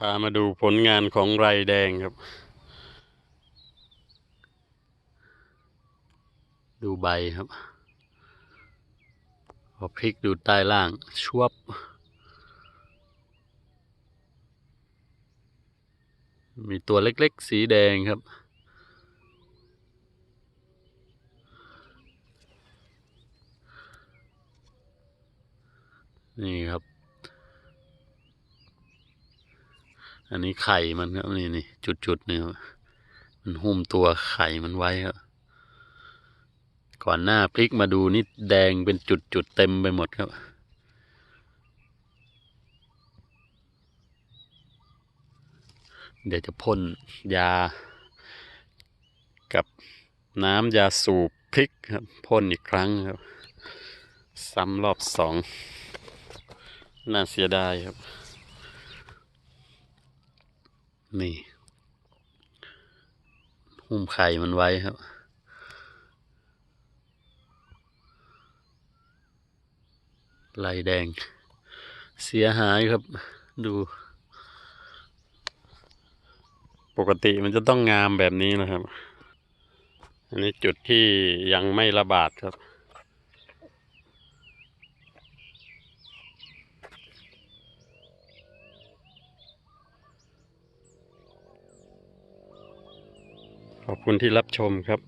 พามาดูผลงานของไรแดงครับ ดูใบครับพอพลิกดูใต้ล่างชวบมีตัวเล็กๆ สีแดงครับ นี่ครับ อันนี้ไข่มันครับนี่นี่จุดๆนี่ครับมันหุ้มตัวไข่มันไว้ครับก่อนหน้าพลิกมาดูนี่แดงเป็นจุดๆเต็มไปหมดครับ เดี๋ยวจะพ่นยา กับน้ำยาสูบพริกครับพ่นอีกครั้งครับ ซ้ำรอบสอง น่าเสียดายครับ นี่หุ้มไข่มันไว้ครับ ลายแดง เสียหายครับ ดู ปกติมันจะต้องงามแบบนี้นะครับ อันนี้จุดที่ยังไม่ระบาดครับ ขอบคุณที่รับชมครับ